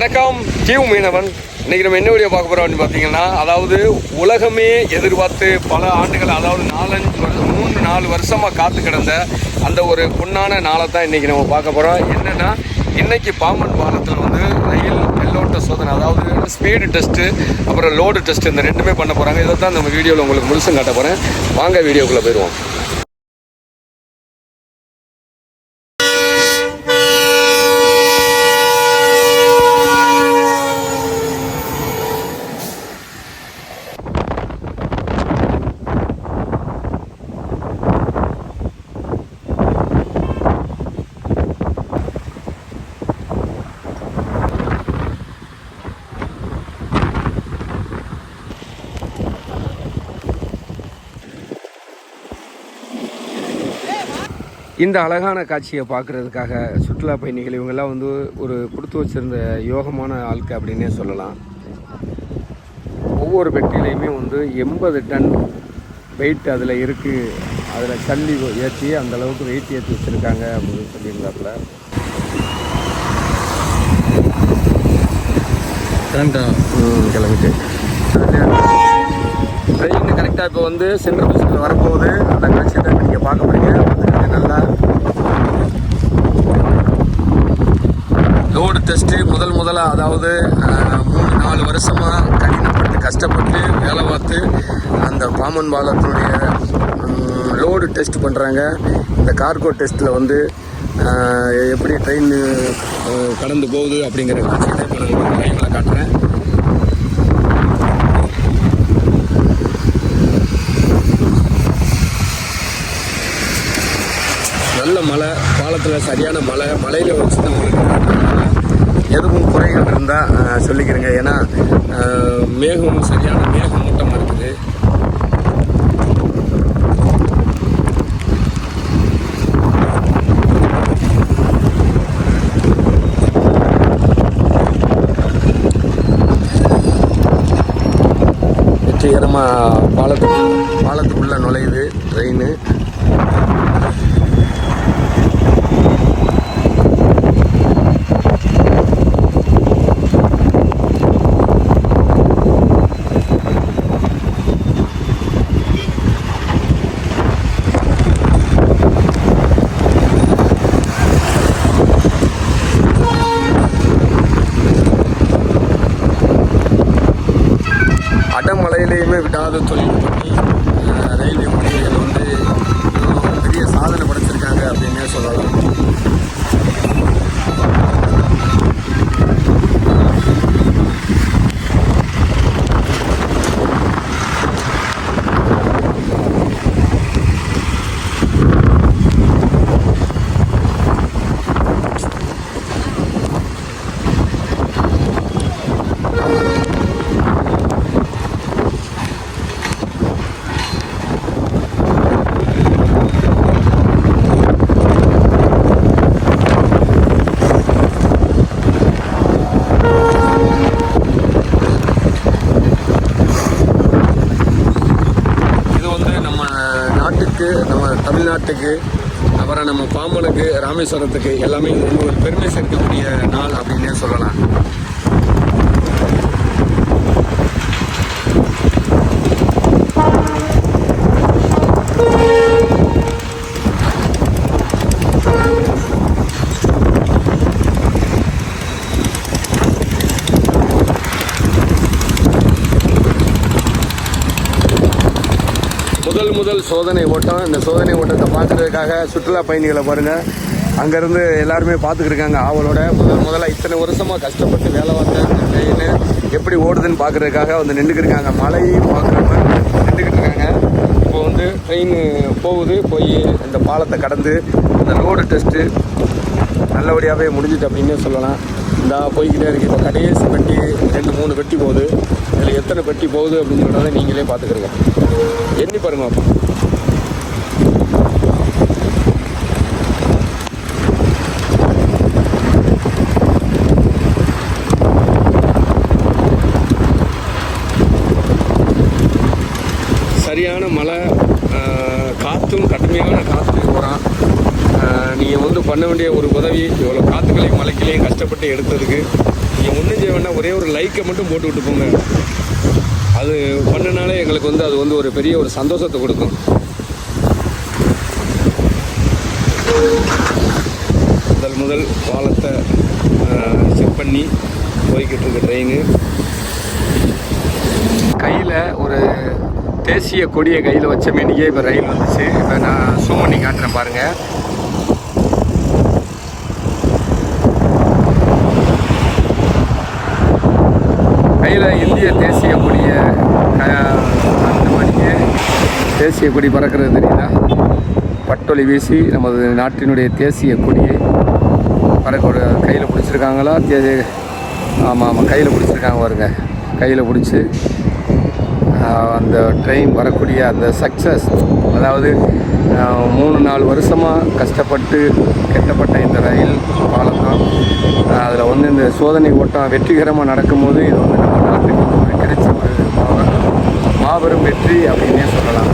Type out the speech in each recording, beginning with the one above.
வணக்கம். கியூ மீனவன். இன்னைக்கு நம்ம என்ன வீடியோ பார்க்க போறோம் அப்படின்னு பார்த்தீங்கன்னா அதாவது உலகமே எதிர்பார்த்து பல ஆண்டுகள் அதாவது நாலஞ்சு வருஷம் மூணு நாலு வருஷமாக காத்து கிடந்த அந்த ஒரு பொன்னான நாளை தான் இன்னைக்கு நம்ம பார்க்க போகிறோம் என்னன்னா இன்னைக்கு பாம்பன் பாலத்தில் வந்து ரயில் வெள்ளோட்ட சோதனை அதாவது ஸ்பீடு டெஸ்ட்டு அப்புறம் லோடு டெஸ்ட் இந்த ரெண்டுமே பண்ண போகிறாங்க இதை தான் நம்ம வீடியோவில் உங்களுக்கு முழுசும் காட்ட போகிறேன் வாங்க வீடியோக்குள்ளே போயிடுவோம். இந்த அழகான காட்சியை பார்க்குறதுக்காக சுற்றுலா பயணிகள் இவங்கெல்லாம் வந்து ஒரு கொடுத்து வச்சிருந்த யோகமான ஆட்கள் அப்படின்னே சொல்லலாம். ஒவ்வொரு பெட்டிலையுமே வந்து எண்பது டன் வெயிட் அதில் இருக்குது அதில் சல்லி ஏற்றி அந்த அளவுக்கு வெயிட் ஏற்றி வச்சுருக்காங்க அப்படின்னு சொல்லியிருந்தாப்புல. கிளம்பிட்டு. ட்ரெயின் கரெக்டாக இப்போ வந்து சென்ட்ரல் பஸ்ஸில் வரப்போகுது. அந்த காட்சியை தான் நீங்கள் பார்க்க போகிறீங்க பார்த்துக்கங்க நல்லா. லோடு டெஸ்ட்டு முதல் முதலாக அதாவது மூணு நாலு வருஷமாக கடினப்பட்டு கஷ்டப்பட்டு வேலை பார்த்து அந்த பாமன் பாலத்தினுடைய லோடு டெஸ்ட் பண்ணுறாங்க இந்த கார்கோ டெஸ்ட்டில் வந்து எப்படி ட்ரெயின் கடந்து போகுது அப்படிங்கிற காட்சியை தான் இப்போ நான் காட்டுறேன் நல்ல மழை பாலத்தில் சரியான மழை மலையில் வச்சு தான் உங்களுக்கு எதுவும் குறைகள் இருந்தால் சொல்லிக்கிறேங்க. ஏன்னா மேகம் சரியான மேகமூட்டமாக இருக்குது. வெற்றிகரமாக பாலத்தை detto io. ராமேஸ்வரத்துக்கு எல்லாமே இது ஒரு பெருமை சேர்க்கக்கூடிய நாள் அப்படின்னே சொல்லலாம். முதல் முதல் சோதனை ஓட்டம். இந்த சோதனை ஓட்டத்தை பார்க்கறதுக்காக சுற்றுலா பயணிகளை பாருங்கள் அங்கேருந்து எல்லாருமே பார்த்துக்கிட்டு இருக்காங்க. ஆவலோட முதல் முதல்ல இத்தனை வருஷமாக கஷ்டப்பட்டு வேலை பார்த்த ட்ரெயின் எப்படி ஓடுதுன்னு பார்க்கறதுக்காக வந்து நின்றுக்கிருக்காங்க மழையும் பார்க்குறப்ப நின்றுக்கிட்டு இருக்காங்க. இப்போ வந்து ட்ரெயின் போகுது. போய் அந்த பாலத்தை கடந்து அந்த லோடு டெஸ்ட்டு நல்லபடியாகவே முடிஞ்சுது அப்படின்னு சொல்லலாம். இந்த போய்கிட்டே இருக்குது இப்போ கடைசி பெட்டி ரெண்டு மூணு பெட்டி போகுது. இதில் எத்தனை பெட்டி போகுது அப்படின்னு சொல்கிறத நீங்களே பார்த்துக்கிறீங்க எண்ணி பாருங்க அப்போ சரியான மழை ஆஹ், காற்றும் கடுமையான காற்று போகிறான் நீங்கள் வந்து பண்ண வேண்டிய ஒரு உதவி இவ்வளோ காற்றுகளையும் மலைக்கிலையும் கஷ்டப்பட்டு எடுத்ததுக்கு நீங்கள் ஒன்றும் செய்ய வேண்டாம். ஒரே ஒரு லைக்கை மட்டும் போட்டு விட்டு போங்க. அது பண்ணனாலே எங்களுக்கு வந்து அது வந்து ஒரு பெரிய ஒரு சந்தோஷத்தை கொடுக்கும். முதல் முதல் பாலத்தை செக் பண்ணி போய்கிட்டு இருக்க ட்ரெயின் கையில் ஒரு தேசிய கொடியை கையில் வச்ச மேனிக்கே இப்போ ரயில் வந்துச்சு. இப்போ நான் zoom பண்ணி காட்டுறேன் பாருங்கள் கையில் இந்திய தேசிய கொடியை க- அந்த மணிக்கு தேசிய கொடி பறக்கிறது தெரியுதா? பட்டொலி வீசி நமது நாட்டினுடைய தேசிய கொடியை பறக்க கையில் பிடிச்சிருக்காங்களா? தே ஆமாம் ஆமாம் கையில் பிடிச்சிருக்காங்க பாருங்க. கையில் பிடிச்சி அந்த ட்ரெயின் வரக்கூடிய அந்த சக்ஸஸ் அதாவது மூணு நாலு வருஷமாக கஷ்டப்பட்டு கெட்டப்பட்ட இந்த ரயில் பாலம் தான் அதில் வந்து இந்த சோதனை ஓட்டம் வெற்றிகரமாக நடக்கும்போது இது வந்து நம்ம நாட்டுக்கு கிடைச்ச ஒரு மாபெரும் வெற்றி அப்படின்னே சொல்லலாம்.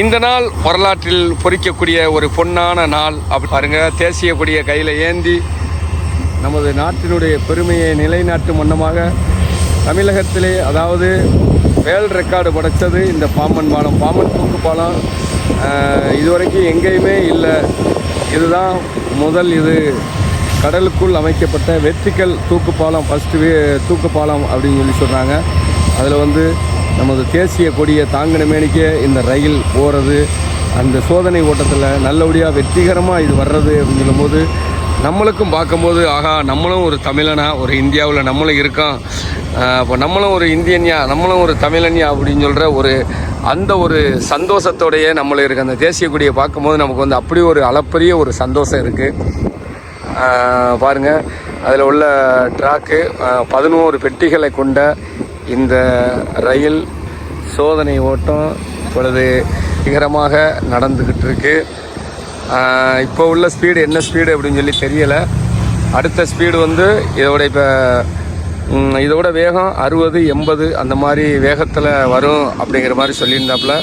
இந்த நாள் வரலாற்றில் பொறிக்கக்கூடிய ஒரு பொன்னான நாள். அப்படி பாருங்க தேசிய கொடியை கையில் ஏந்தி நமது நாட்டினுடைய பெருமையை நிலைநாட்டும் வண்ணமாக தமிழகத்திலே அதாவது வேல் ரெக்கார்டு படைத்தது இந்த பாம்பன் பாலம். பாம்பன் தூக்கு பாலம் இதுவரைக்கும் எங்கேயுமே இல்லை. இதுதான் முதல் இது. கடலுக்குள் அமைக்கப்பட்ட வெர்டிக்கல் தூக்கு பாலம் ஃபஸ்ட்டு தூக்கு பாலம் அப்படின்னு சொல்லி சொல்கிறாங்க அதில் வந்து நமது தேசிய கொடியை தாங்கினமேனிக்கே இந்த ரயில் போகிறது அந்த சோதனை ஓட்டத்தில் நல்லபடியாக வெற்றிகரமாக இது வர்றது அப்படின்னு சொல்லும்போது நம்மளுக்கும் பார்க்கும்போது ஆகா நம்மளும் ஒரு தமிழனா ஒரு இந்தியாவில் நம்மளும் இருக்கோம். அப்போ நம்மளும் ஒரு இந்தியன்யா நம்மளும் ஒரு தமிழன்யா அப்படின்னு சொல்கிற ஒரு அந்த ஒரு சந்தோஷத்தோடையே நம்மளும் இருக்குது அந்த தேசிய கொடியை பார்க்கும்போது நமக்கு வந்து அப்படி ஒரு அளப்பரிய ஒரு சந்தோஷம் இருக்குது பாருங்க அதில் உள்ள ட்ராக்கு பதினோரு பெட்டிகளை கொண்ட இந்த ரயில் சோதனை ஓட்டம் இப்பொழுது நிகரமாக நடந்துக்கிட்டு இருக்கு இப்போ உள்ள ஸ்பீடு என்ன ஸ்பீடு அப்படின்னு சொல்லி தெரியலை. அடுத்த ஸ்பீடு வந்து இதோட இப்போ இதோட வேகம் அறுபது எண்பது அந்த மாதிரி வேகத்தில் வரும் அப்படிங்கிற மாதிரி சொல்லியிருந்தாப்புல.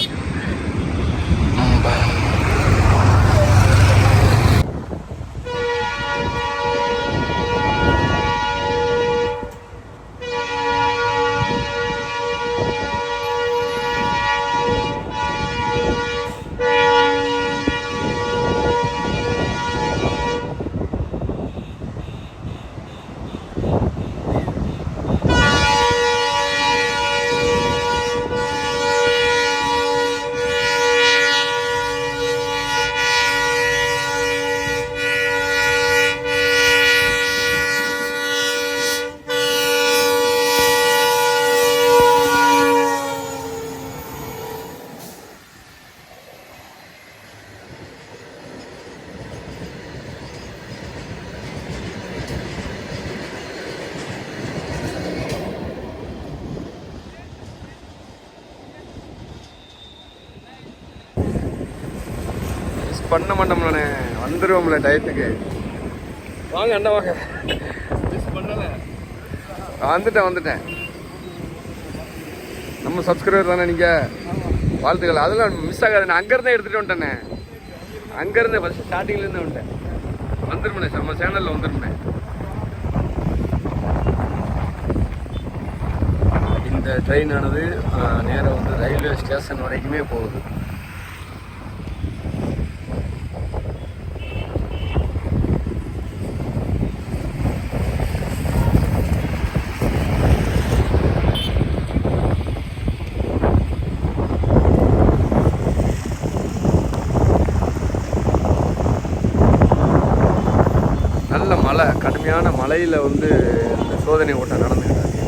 பண்ண மாட்டோம்லண்ணே வந்துடுவோம்ல டயத்துக்கு. வாங்க அண்ணா வாங்க. வந்துட்டேன் வந்துட்டேன். நம்ம சப்ஸ்கிரைபர் தானே நீங்கள் வாழ்த்துக்கள். அதெல்லாம் மிஸ் ஆகாது நான் அங்கேருந்தே எடுத்துகிட்டு வந்துட்டேனே அங்கேருந்து ஃபஸ்ட் ஸ்டார்டிங்லேருந்து வந்துட்டேன். வந்துருமே நம்ம சேனலில் வந்துருமே இந்த ட்ரெயினானது நேராக வந்து ரயில்வே ஸ்டேஷன் வரைக்குமே போகுது நல்ல மழை கடுமையான வந்து இந்த சோதனை ஓட்டம் நடந்துக்கிட்டு இருக்கு.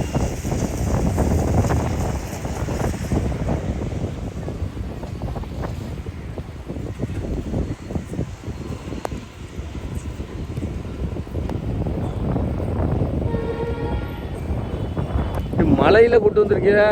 மலையில் கூட்டு வந்திருக்கியா?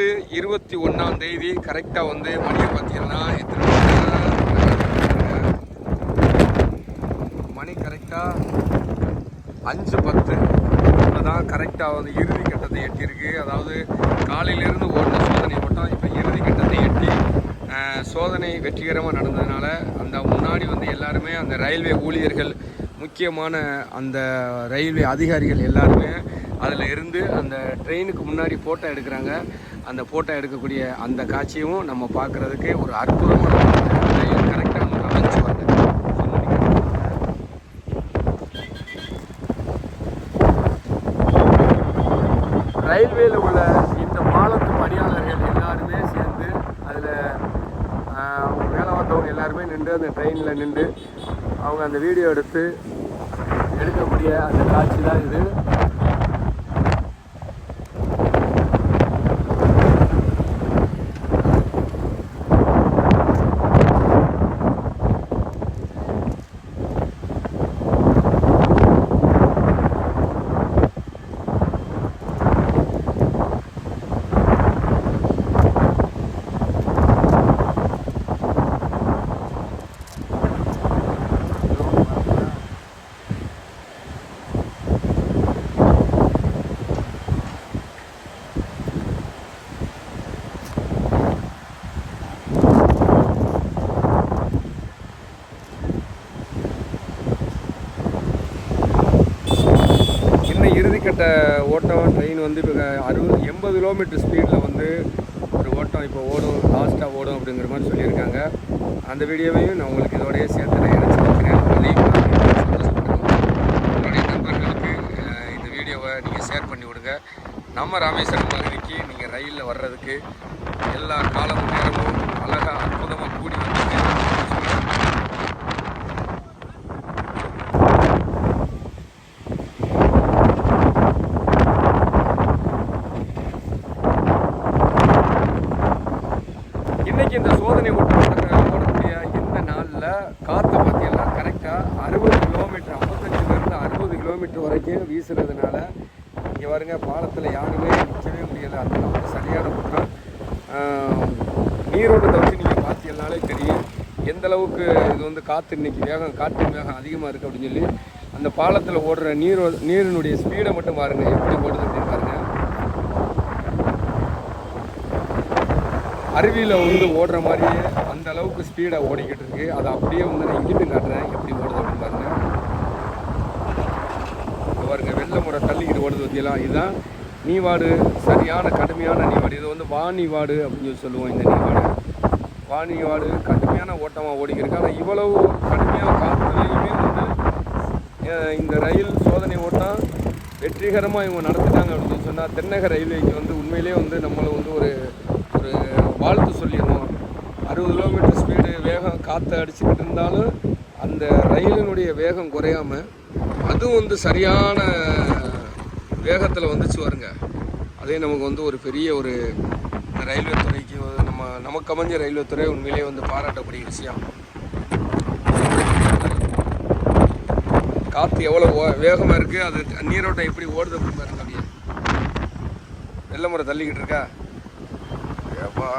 ஆகஸ்ட் இருபத்தி ஒன்றாம் தேதி கரெக்டாக வந்து மணியை பார்த்தீங்கன்னா எத்தனை மணி? கரெக்டாக அஞ்சு பத்து. தான் கரெக்டாக வந்து இறுதி கட்டத்தை எட்டியிருக்கு. அதாவது காலையிலேருந்து ஓடின சோதனை மட்டும் இப்போ இறுதி கட்டத்தை எட்டி சோதனை வெற்றிகரமாக நடந்ததுனால அந்த முன்னாடி வந்து எல்லாருமே அந்த ரயில்வே ஊழியர்கள் முக்கியமான அந்த ரயில்வே அதிகாரிகள் எல்லாருமே அதில் இருந்து அந்த ட்ரெயினுக்கு முன்னாடி ஃபோட்டோ எடுக்கிறாங்க. அந்த ஃபோட்டோ எடுக்கக்கூடிய அந்த காட்சியும் நம்ம பார்க்குறதுக்கு ஒரு அற்புதமான கரெக்டாக நம்ம அமைச்சு வருது ரயில்வேல உள்ள இந்த பாலத்து பணியாளர்கள் எல்லாருமே சேர்ந்து அதில் வேலை பார்த்தவங்க எல்லாருமே நின்று அந்த ட்ரெயினில் நின்று அவங்க அந்த வீடியோ எடுத்து எடுக்கக்கூடிய அந்த காட்சி தான் இது இன்னும் இறுதிக்கட்ட ஓட்டம் ட்ரெயின் வந்து இப்போ அறுபது எண்பது கிலோமீட்டர் ஸ்பீடில் வந்து ஒரு ஓட்டம் இப்போ ஓடும் லாஸ்ட்டாக ஓடும் அப்படிங்கிற மாதிரி சொல்லியிருக்காங்க. அந்த வீடியோவையும் நான் உங்களுக்கு இதோடய சேர்த்து நான் இணைச்சி வைக்கிறேன் அதையும் உங்களுடைய நண்பர்களுக்கு இந்த வீடியோவை நீங்கள் ஷேர் பண்ணி விடுங்க. நம்ம ராமேஸ்வரம் பகுதிக்கு நீங்கள் ரயிலில் வர்றதுக்கு எல்லா காலமும் நேரமும் அழகாக அற்புதமாக கூடி வந்து இன்னைக்கு இந்த சோதனை ஓட்டம் நடக்கிற ஓடக்கூடிய இந்த நாளில் காற்று பார்த்தீங்கன்னா கரெக்டாக அறுபது கிலோமீட்டர் ஐம்பத்தஞ்சிலேருந்து அறுபது கிலோமீட்டர் வரைக்கும் வீசுறதுனால இங்கே பாருங்க பாலத்தில் யாருமே நிற்கவே முடியலை அந்த அளவுக்கு சரியான குற்றம் ஆஹ், நீரோட்டத்தை வச்சு நீங்கள் பார்த்தீங்கனாலே தெரியும். எந்த அளவுக்கு இது வந்து காற்று இன்றைக்கி வேகம் காற்றின் வேகம் அதிகமாக இருக்குது அப்படின்னு சொல்லி அந்த பாலத்தில் ஓடுற நீரோ நீரினுடைய ஸ்பீடை மட்டும் பாருங்க. எப்படி ஓடுது அப்படின்னு பாருங்க. அருவியில் வந்து ஓடுற மாதிரியே அந்த அளவுக்கு ஸ்பீடாக ஓடிக்கிட்டு இருக்கு. அதை அப்படியே வந்து நான் இங்கிட்டு காட்டுறேன். எப்படி ஓடுது அப்படின்னு பாருங்க நல்ல முறை தள்ளிக்கிட்டு ஓடுது பற்றியெல்லாம் இதுதான் நீவாடு சரியான கடுமையான நீவாடு. இது வந்து வாணிவாடு அப்படின்னு சொல்லி சொல்லுவோம் இந்த நீவாடு. வாணிவாடு கடுமையான ஓட்டமாக ஓடிக்கிருக்கு ஆனால் இவ்வளவு கடுமையாக காற்றுலையுமே வந்து இந்த ரயில் சோதனை ஓட்டம் வெற்றிகரமாக இவங்க நடத்திட்டாங்க அப்படின்னு சொன்னால் தென்னக ரயில்வேக்கு வந்து உண்மையிலே வந்து நம்மளை வந்து ஒரு ஒரு வாழ்த்து சொல்லிடுவோம். அறுபது கிலோமீட்டர் ஸ்பீடு வேகம் காற்று அடிச்சுக்கிட்டு இருந்தாலும் அந்த ரயிலினுடைய வேகம் குறையாமல் அதுவும் வந்து சரியான வேகத்தில் வந்துச்சு வருங்க அதே நமக்கு வந்து ஒரு பெரிய ஒரு ரயில்வே துறைக்கு வந்து நம்ம நமக்கு அமைஞ்ச ரயில்வே துறை உண்மையிலேயே வந்து பாராட்டக்கூடிய விஷயம். காற்று எவ்வளோ வேகமாக இருக்குது அது நீரோட்டம் எப்படி ஓடுது அப்படின்னு பாருங்க அப்படியே. வெள்ளை முறை தள்ளிக்கிட்டு இருக்கா? ஏப்பா.